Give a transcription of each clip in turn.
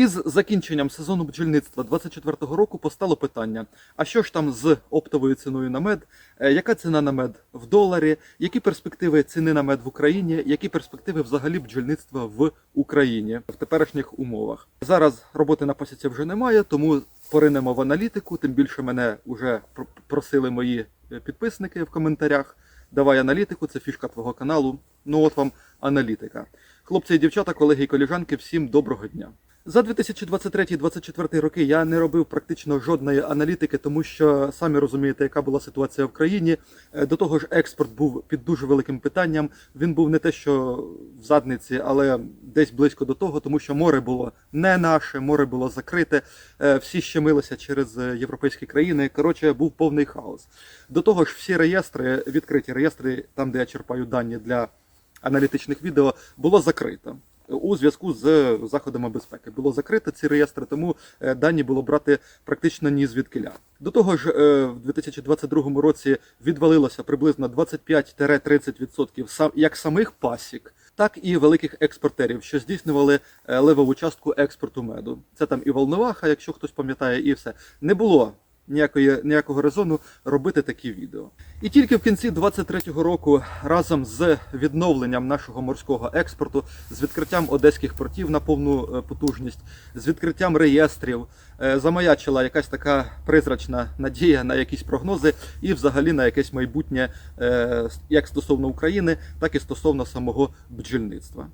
Із закінченням сезону бджільництва 24-го року постало питання: а що ж там з оптовою ціною на мед? Е, Яка ціна на мед в доларі? Які перспективи ціни на мед в Україні? Які перспективи взагалі бджільництва в Україні в теперішніх умовах? Зараз роботи на пасіці вже немає, тому поринемо в аналітику. Тим більше мене вже просили мої е, підписники в коментарях. Давай аналітику, це фішка твого каналу. Ну от вам аналітика. Хлопці і дівчата, колеги і коліжанки, всім доброго дня. За 2023-2024 роки я не робив практично жодної аналітики, тому що самі розумієте, яка була ситуація в країні. Е, До того ж, експорт був під дуже великим питанням. Він був не те, що в задниці, але десь близько до того, тому що море було не наше, море було закрите. Е, Всі щемилися через е, європейські країни. Коротше, був повний хаос. До того ж, всі реєстри, відкриті реєстри, там де я черпаю дані для аналітичних відео, було закрито. У зв'язку з заходами безпеки було закрито ці реєстри, тому е, дані було брати практично ні звідкиля. До того ж, е, в 2022 році відвалилося приблизно 25-30% сам- як самих пасік, так і великих експортерів, що здійснювали е, левову частку експорту меду. Це там і Волноваха, якщо хтось пам'ятає, і все не було ніякої ніякого резону робити такі відео. І тільки в кінці 23-го року, разом з відновленням нашого морського експорту, з відкриттям одеських портів на повну е, потужність, з відкриттям реєстрів, е, замаячила якась така призрачна надія на якісь прогнози і взагалі на якесь майбутнє е, як стосовно України, так і стосовно самого бджільництва.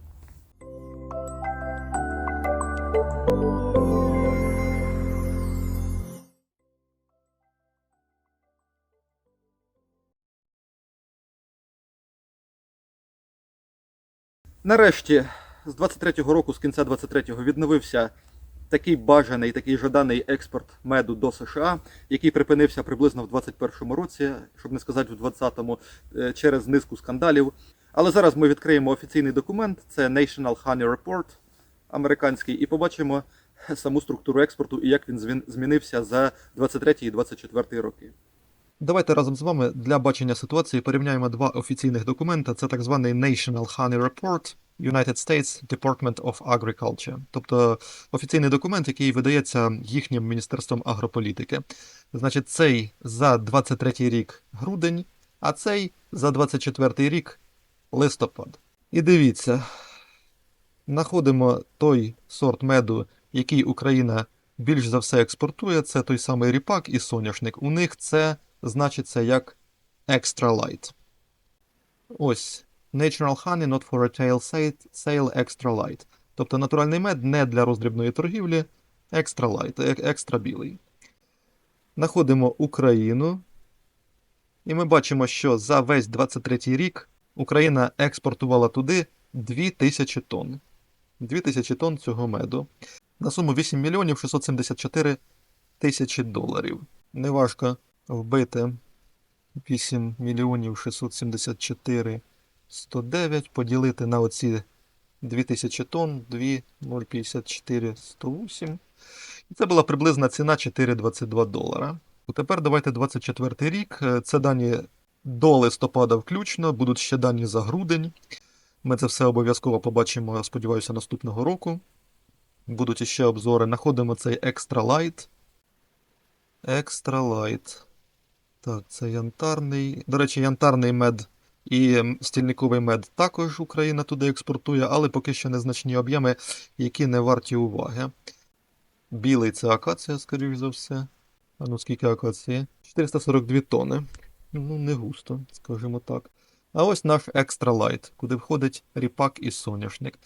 Нарешті, з 23-го року, з кінця 23-го, відновився такий бажаний, такий жаданий експорт меду до США, який припинився приблизно в 21-му році, щоб не сказати в 20-му, е, через низку скандалів. Але зараз ми відкриємо офіційний документ, це National Honey Report американський, і побачимо саму структуру експорту і як він змінився за 23 і 24 роки. Давайте разом з вами для бачення ситуації порівняємо два офіційних документи. Це так званий National Honey Report United States Department of Agriculture, тобто офіційний документ, який видається їхнім міністерством агрополітики. Значить, цей за 23-й рік грудень, а цей за 24-й рік листопад. І дивіться, знаходимо той сорт меду, який Україна більш за все експортує. Це той самий ріпак і соняшник. У них це значиться як Extra Light. Ось. Natural honey not for retail sale, extra light. Тобто натуральний мед не для роздрібної торгівлі, extra light, е- екстра білий. Знаходимо Україну. І ми бачимо, що за весь 23 рік Україна експортувала туди 2000 тонн. 2000 тонн цього меду. На суму 8 мільйонів 674 тисячі доларів. Неважко вбити 8 мільйонів 674 109 поділити на оці 2000 тонн, 2, 0,54, 108. І це була приблизна ціна 4,22 долара. Тепер давайте 24 рік. Е, Це дані до листопада включно, будуть ще дані за грудень. Ми це все обов'язково побачимо, сподіваюся, наступного року. Будуть іще обзори. Находимо цей Extra Light. Extra Light. Так, це янтарний. До речі, янтарний мед і стільниковий мед також Україна туди експортує, але поки що незначні об'єми, які не варті уваги. Білий це акація, скоріш за все. А ну скільки акації? 442 тони. Ну, не густо, скажімо так. А ось наш Extra Light, куди входить ріпак і соняшник.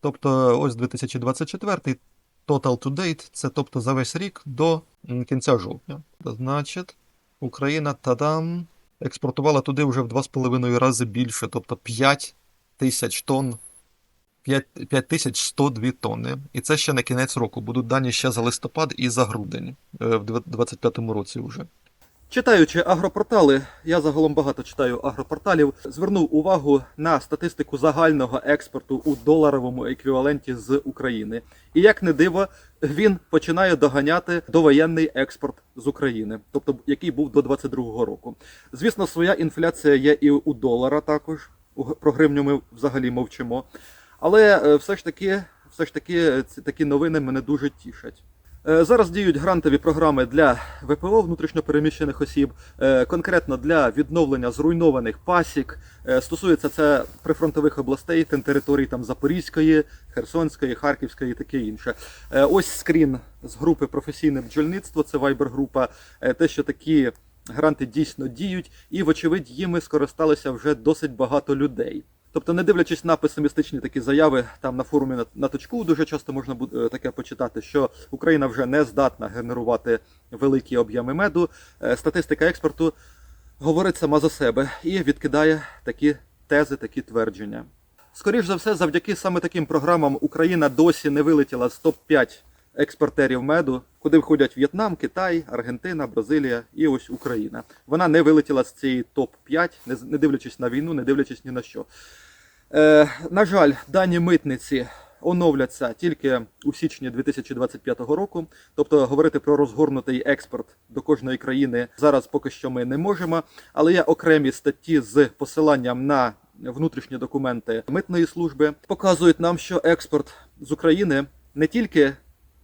Тобто, ось 2024 Total to date, це тобто за весь рік до кінця жовтня. Значить, Україна тадам експортувала туди вже в 2,5 рази більше, тобто 5 тисяч тонн. 5 5102 тонни. І це ще на кінець року. Будуть дані ще за листопад і за грудень е, в 2025 році вже. Читаючи агропортали, я загалом багато читаю агропорталів, звернув увагу на статистику загального експорту у доларовому еквіваленті з України. І як не диво, він починає доганяти довоєнний експорт з України, тобто який був до 22-го року. Звісно, своя інфляція є і у долара також. Про гривню ми взагалі мовчимо. Але е, все ж таки, все ж таки ці такі новини мене дуже тішать. Е, Зараз діють грантові програми для ВПО внутрішньопереміщених осіб, е, конкретно для відновлення зруйнованих пасік. Е, Стосується це прифронтових областей, територій там Запорізької, Херсонської, Харківської і таке інше. Ось скрін з групи професійне бджільництво, це вайбер-група. Те, що такі гранти дійсно діють, і, вочевидь, їми скористалися вже досить багато людей. Тобто, не дивлячись на песимістичні такі заяви там на форумі на, точку, дуже часто можна буде таке почитати, що Україна вже не здатна генерувати великі об'єми меду. Е, Статистика експорту говорить сама за себе і відкидає такі тези, такі твердження. Скоріш за все, завдяки саме таким програмам Україна досі не вилетіла з топ-5 експортерів меду, куди входять В'єтнам, Китай, Аргентина, Бразилія і ось Україна. Вона не вилетіла з цієї топ-5, не дивлячись на війну, не дивлячись ні на що. Е, на жаль, дані митниці оновляться тільки у січні 2025 року. Тобто говорити про розгорнутий експорт до кожної країни зараз поки що ми не можемо. Але є окремі статті з посиланням на внутрішні документи митної служби, показують нам, що експорт з України не тільки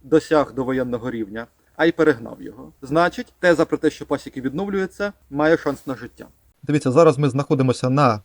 досяг до воєнного рівня, а й перегнав його. Значить, теза про те, що пасіки відновлюються, має шанс на життя. Дивіться, зараз ми знаходимося на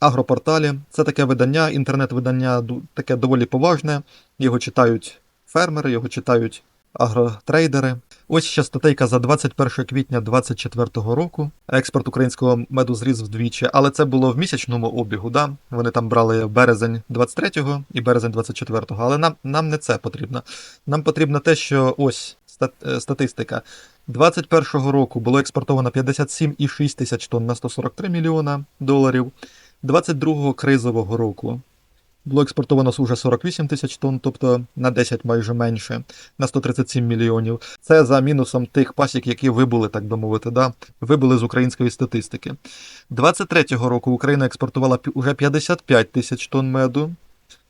агропорталі. Це таке видання, інтернет-видання таке доволі поважне. Його читають фермери, його читають агротрейдери. Ось ще статейка за 21 квітня 2024 року. Експорт українського меду зріс вдвічі, але це було в місячному обігу. Да? Вони там брали березень 23-го і березень 24-го. Але нам, нам не це потрібно. Нам потрібно те, що ось стат- е, статистика. 21-го року було експортовано 57,6 тисяч тонн на 143 мільйона доларів. 22-го кризового року було експортовано уже 48 тисяч тонн, тобто на 10 майже менше, на 137 мільйонів. Це за мінусом тих пасік, які вибули, так би мовити, да? вибули з української статистики. 23-го року Україна експортувала уже 55 тисяч тонн меду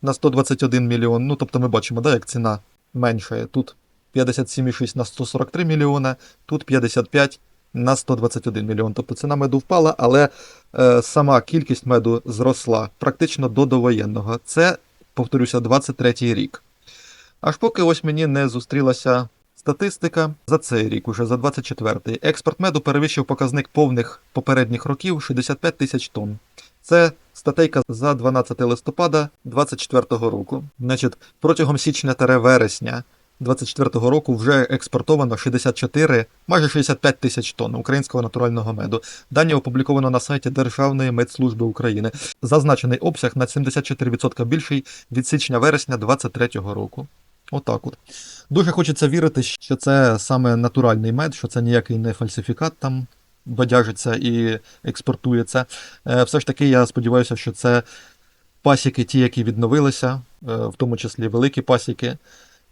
на 121 мільйон. Ну, тобто ми бачимо, да, як ціна меншає. Тут 57,6 на 143 мільйона, тут 55 на 121 мільйон. Тобто ціна меду впала, але е, сама кількість меду зросла практично до довоєнного. Це, повторюся, 23 рік. Аж поки ось мені не зустрілася статистика за цей рік, уже за 24-й. Експорт меду перевищив показник повних попередніх років 65 тисяч тонн. Це статейка за 12 листопада 24 року. Значить, протягом січня вересня 24 року вже експортовано 64, майже 65 тисяч тонн українського натурального меду. Дані опубліковано на сайті Державної медслужби України. Зазначений обсяг на 74% більший від січня-вересня 23 року. Отак от. Дуже хочеться вірити, що це саме натуральний мед, що це ніякий не фальсифікат там бадяжиться і експортується. Е, Все ж таки, я сподіваюся, що це пасіки, ті, які відновилися, е, в тому числі великі пасіки,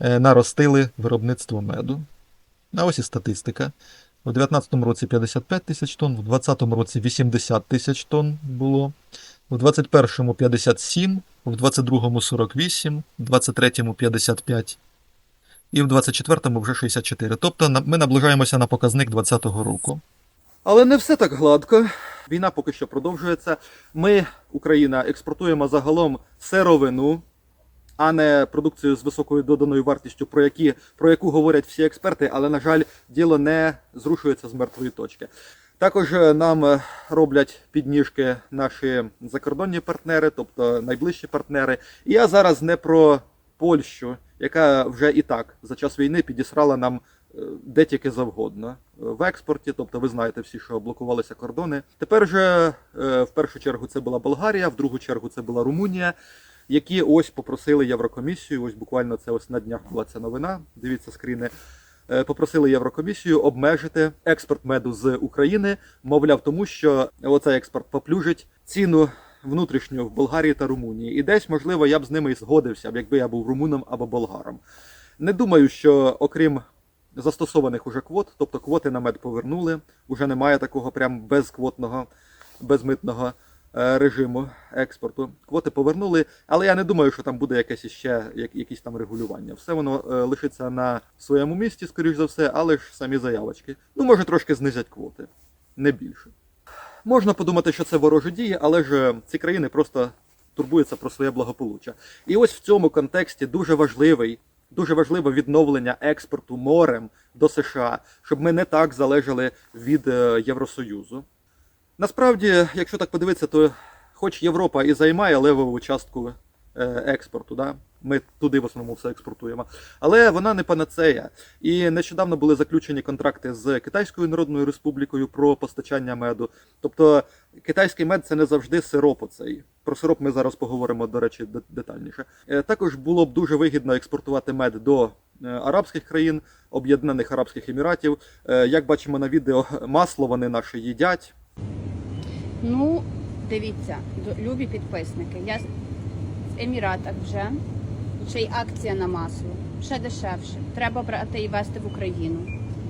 наростили виробництво меду. А ось і статистика. У 2019 році 55 тисяч тонн, в 2020 році 80 тисяч тонн було, у 2021 57, в 2022 48, в 2023 55 і в 2024 вже 64. Тобто ми наближаємося на показник 2020 року. Але не все так гладко. Війна поки що продовжується. Ми, Україна, експортуємо загалом сировину, а не продукцію з високою доданою вартістю, про, які, про яку говорять всі експерти, але, на жаль, діло не зрушується з мертвої точки. Також е, нам е, роблять підніжки наші закордонні партнери, тобто найближчі партнери. І я зараз не про Польщу, яка вже і так за час війни підісрала нам е, де тільки завгодно в експорті. Тобто, ви знаєте всі, що блокувалися кордони. Тепер же в першу чергу це була Болгарія, в другу чергу це була Румунія, які ось попросили Єврокомісію. Ось буквально це ось на днях була ця новина. Дивіться скріни. Е, Попросили Єврокомісію обмежити експорт меду з України, мовляв, тому що оцей експорт поплюжить ціну внутрішню в Болгарії та Румунії. І десь, можливо, я б з ними і згодився, якби я був румуном або болгаром. Не думаю, що окрім застосованих уже квот, тобто квоти на мед повернули, уже немає такого прям безквотного, безмитного режиму експорту. Квоти повернули, але я не думаю, що там буде якесь як, якісь там регулювання. Все воно е, лишиться на своєму місці, скоріш за все, але ж самі заявочки. Ну, може, трошки знизять квоти, не більше. Можна подумати, що це ворожі дії, але ж е, ці країни просто турбується про своє благополуччя. І ось в цьому контексті дуже важливий, дуже важливе відновлення експорту морем до США, щоб ми не так залежали від е, Євросоюзу. Насправді, якщо так подивитися, то хоч Європа і займає левову частку е, експорту, да? ми туди в основному все експортуємо, але вона не панацея. І нещодавно були заключені контракти з Китайською Народною Республікою про постачання меду. Тобто китайський мед це не завжди сироп оцей. Про сироп ми зараз поговоримо, до речі, детальніше. Е, Також було б дуже вигідно експортувати мед до е, арабських країн, Об'єднаних Арабських Еміратів. Як бачимо на відео, масло вони наше їдять. Ну, дивіться, любі підписники. Я в Еміратах вже. Ще й акція на масло. Ще дешевше. Треба брати і везти в Україну.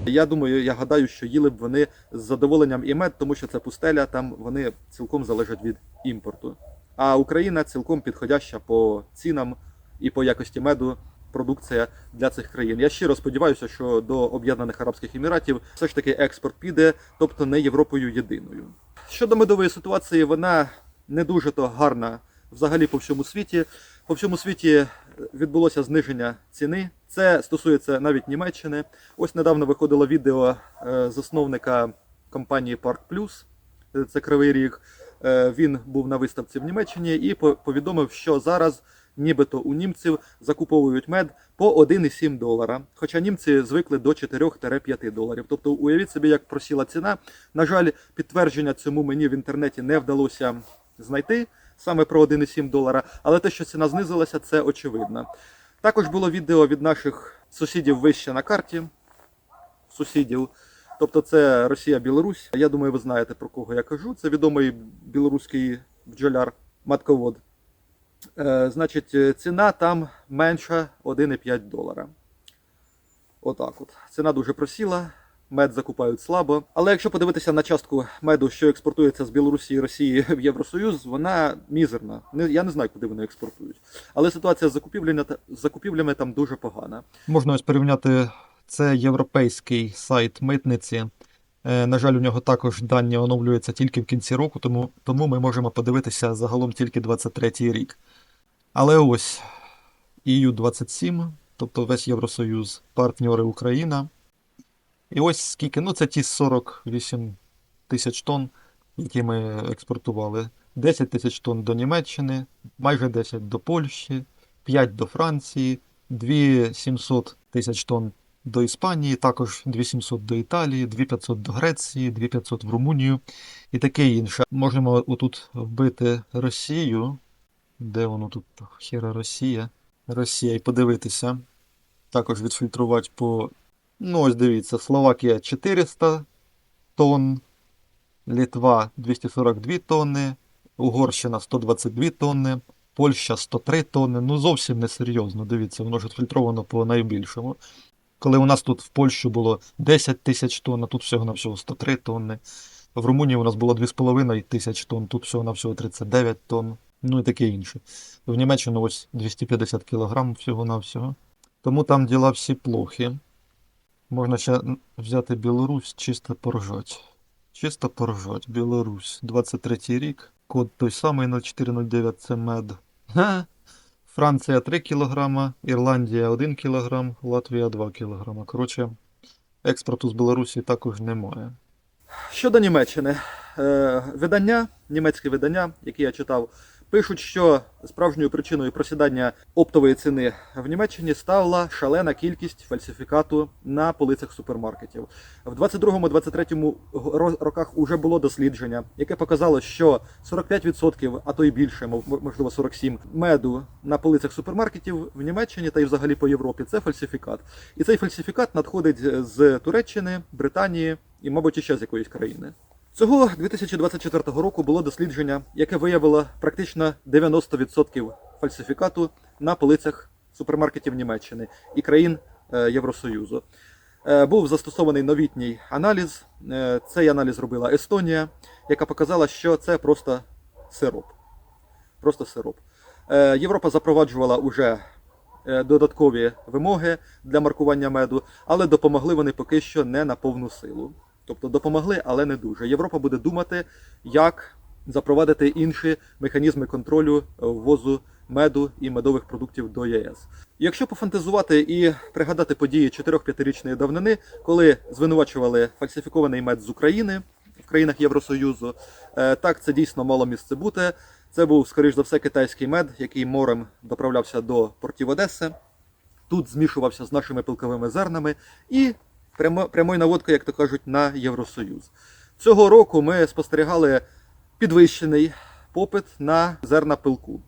Я думаю, я гадаю, що їли б вони з задоволенням і мед, тому що це пустеля, там вони цілком залежать від імпорту. А Україна цілком підходяща по цінам і по якості меду продукція для цих країн. Я щиро сподіваюся, що до Об'єднаних Арабських Еміратів все ж таки експорт піде, тобто не Європою єдиною. Щодо медової ситуації, вона не дуже то гарна взагалі по всьому світі. По всьому світі відбулося зниження ціни. Це стосується навіть Німеччини. Ось недавно виходило відео е, засновника компанії Park Plus, е, це Кривий Ріг. Е, Він був на виставці в Німеччині і по- повідомив, що зараз нібито у німців закуповують мед по 1,7 долара. Хоча німці звикли до 4-5 доларів. Тобто уявіть собі, як просіла ціна. На жаль, підтвердження цьому мені в інтернеті не вдалося знайти саме про 1,7 долара, але те, що ціна знизилася, це очевидно. Також було відео від наших сусідів вище на карті. Сусідів. Тобто це Росія, Білорусь. Я думаю, ви знаєте про кого я кажу. Це відомий білоруський бджоляр матковод. Е, значить, ціна там менша 1,5 долара. Отак от. Ціна дуже просіла, мед закупають слабо. Але якщо подивитися на частку меду, що експортується з Білорусі і Росії в Євросоюз, вона мізерна. Я не знаю, куди вони експортують. Але ситуація з закупівлями, з закупівлями там дуже погана. Можна ось порівняти це європейський сайт митниці. Е, На жаль, у нього також дані оновлюються тільки в кінці року, тому, тому ми можемо подивитися загалом тільки 23 рік. Але ось EU27, тобто весь Євросоюз, партнери Україна. І ось скільки, ну це ті 48 тисяч тонн, які ми експортували. 10 тисяч тонн до Німеччини, майже 10 до Польщі, 5 до Франції, 2700 тисяч тонн до Іспанії, також 2700 до Італії, 2500 до Греції, 2500 в Румунію і таке інше. Можемо отут вбити Росію. Де воно тут? Хіра Росія. Росія і подивитися. Також відфільтрувати по. Ну, ось дивіться, Словакія 400 тонн, Літва 242 тонни, Угорщина 122 тонни, Польща 103 тонни. Ну зовсім не серйозно. Дивіться, воно ж відфільтровано по найбільшому. Коли у нас тут в Польщі було 10 тисяч тонн, а тут всього на всього 103 тонни. В Румунії у нас було 2,5 тисяч тонн, тут всього на всього 39 тонн. Ну і таке інше. В Німеччину ось 250 кг всього на всього. Тому там діла всі плохі. Можна ще взяти Білорусь, чисто поржать. Чисто поржать. Білорусь. 23 рік. Код той самий 0409 це мед. Ха! Франція 3 кг, Ірландія 1 кг, Латвія 2 кг. Коротше, експорту з Білорусі також немає. Щодо Німеччини, е, видання, німецьке видання, яке я читав, пишуть, що справжньою причиною просідання оптової ціни в Німеччині стала шалена кількість фальсифікату на полицях супермаркетів. В 22-23 ро- роках уже було дослідження, яке показало, що 45%, а то й більше, можливо 47%, меду на полицях супермаркетів в Німеччині та й взагалі по Європі це фальсифікат. І цей фальсифікат надходить з Туреччини, Британії і, мабуть, іще з якоїсь країни. Цього 2024 року було дослідження, яке виявило практично 90% фальсифікату на полицях супермаркетів Німеччини і країн е, Євросоюзу. Е, Був застосований новітній аналіз. Е, Цей аналіз робила Естонія, яка показала, що це просто сироп. Просто сироп. Європа запроваджувала уже додаткові вимоги для маркування меду, але допомогли вони поки що не на повну силу. Тобто допомогли, але не дуже. Європа буде думати, як запровадити інші механізми контролю е, ввозу меду і медових продуктів до ЄС. Якщо пофантазувати і пригадати події 4-5-річної давнини, коли звинувачували фальсифікований мед з України в країнах Євросоюзу, е, так це дійсно мало місце бути. Це був, скоріш за все, китайський мед, який морем доправлявся до портів Одеси. Тут змішувався з нашими пилковими зернами і прямо, прямою наводкою, як то кажуть, на Євросоюз. Цього року ми спостерігали підвищений попит на зерна пилку.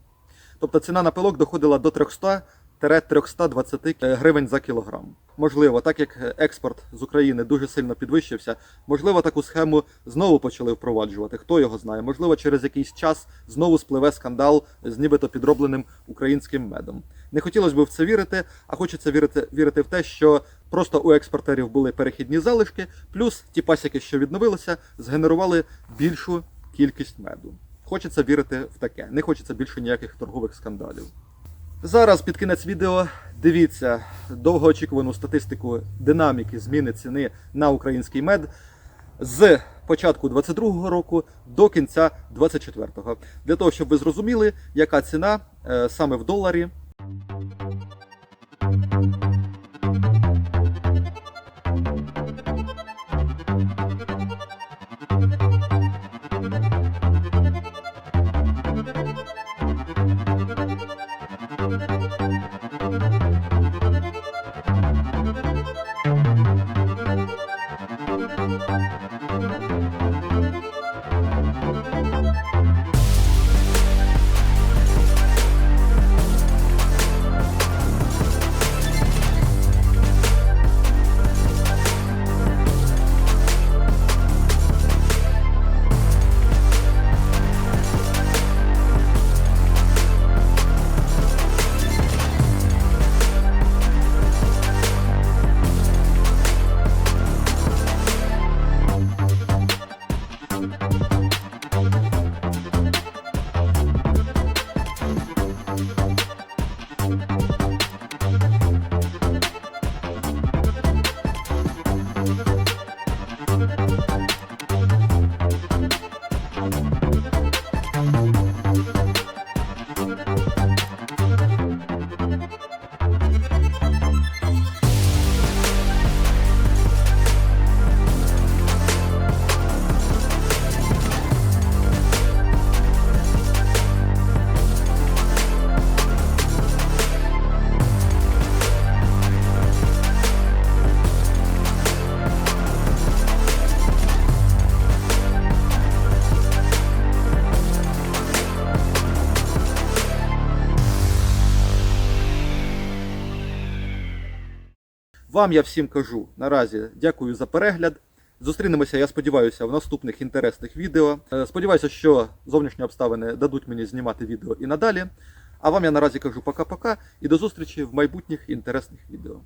Тобто ціна на пилок доходила до 300-320 гривень за кілограм. Можливо, так як експорт з України дуже сильно підвищився, можливо, таку схему знову почали впроваджувати. Хто його знає? Можливо, через якийсь час знову спливе скандал з нібито підробленим українським медом. Не хотілося б в це вірити, а хочеться вірити, вірити в те, що просто у експортерів були перехідні залишки, плюс ті пасіки, що відновилися, згенерували більшу кількість меду. Хочеться вірити в таке. Не хочеться більше ніяких торгових скандалів. Зараз під кінець відео дивіться довгоочікувану статистику динаміки зміни ціни на український мед з початку 22-го року до кінця 24-го. Для того, щоб ви зрозуміли, яка ціна е, саме в доларі Вам я всім кажу наразі дякую за перегляд. Зустрінемося, я сподіваюся, в наступних інтересних відео. Е, Сподіваюся, що зовнішні обставини дадуть мені знімати відео і надалі. А вам я наразі кажу пока-пока і до зустрічі в майбутніх інтересних відео.